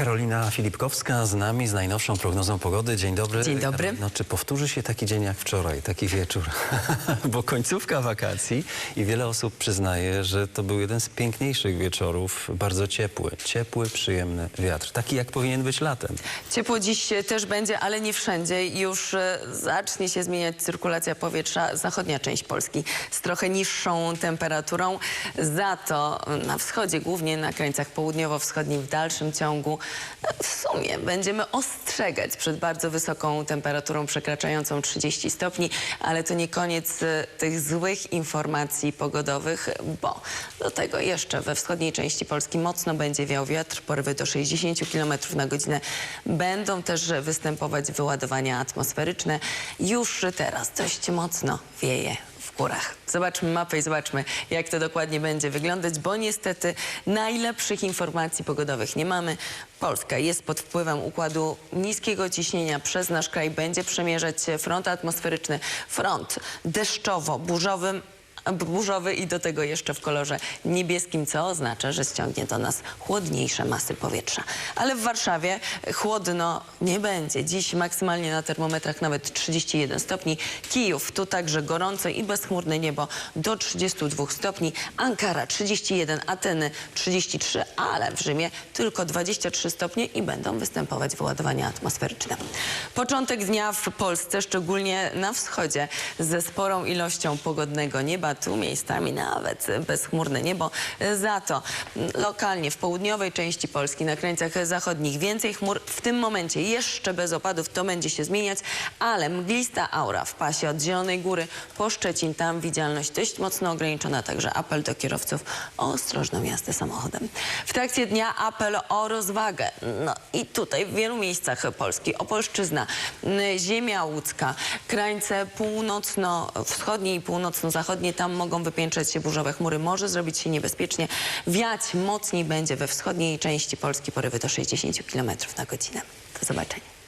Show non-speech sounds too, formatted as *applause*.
Karolina Filipkowska z nami z najnowszą prognozą pogody. Dzień dobry. Dzień dobry. Karolino, czy powtórzy się taki dzień jak wczoraj, taki wieczór? *laughs* Bo końcówka wakacji i wiele osób przyznaje, że to był jeden z piękniejszych wieczorów, bardzo ciepły, ciepły, przyjemny wiatr, taki jak powinien być latem. Ciepło dziś też będzie, ale nie wszędzie. Już e, zacznie się zmieniać cyrkulacja powietrza. Zachodnia część Polski z trochę niższą temperaturą. Za to na wschodzie, głównie na krańcach południowo-wschodnich w dalszym ciągu, w sumie będziemy ostrzegać przed bardzo wysoką temperaturą przekraczającą 30 stopni, ale to nie koniec e, tych złych informacji pogodowych, bo do tego jeszcze we wschodniej części Polski mocno będzie wiał wiatr, porywy do 60 km na godzinę. Będą też występować wyładowania atmosferyczne. Już teraz dość mocno wieje Zobaczmy mapę i zobaczmy, jak to dokładnie będzie wyglądać, bo niestety najlepszych informacji pogodowych nie mamy. Polska jest pod wpływem układu niskiego ciśnienia. Przez nasz kraj będzie przemierzać front atmosferyczny, front deszczowo-burzowym burzowy i do tego jeszcze w kolorze niebieskim, co oznacza, że ściągnie do nas chłodniejsze masy powietrza. Ale w Warszawie chłodno nie będzie. Dziś maksymalnie na termometrach nawet 31 stopni. Kijów tu także gorąco i bezchmurne niebo do 32 stopni. Ankara 31, Ateny 33, ale w Rzymie tylko 23 stopnie i będą występować wyładowania atmosferyczne. Początek dnia w Polsce, szczególnie na wschodzie, ze sporą ilością pogodnego nieba. Tu miejscami nawet bezchmurne niebo. Za to lokalnie w południowej części Polski, na krańcach zachodnich więcej chmur. W tym momencie jeszcze bez opadów to będzie się zmieniać, ale mglista aura w pasie od Zielonej Góry po Szczecin. Tam widzialność dość mocno ograniczona, także apel do kierowców o ostrożną jazdę samochodem. W trakcie dnia apel o rozwagę. No i tutaj w wielu miejscach Polski. Opolszczyzna, ziemia łódzka, krańce północno-wschodnie i północno-zachodnie. Tam mogą wypiętrzać się burzowe chmury. Może zrobić się niebezpiecznie. Wiać mocniej będzie we wschodniej części Polski porywy do 60 km na godzinę. Do zobaczenia.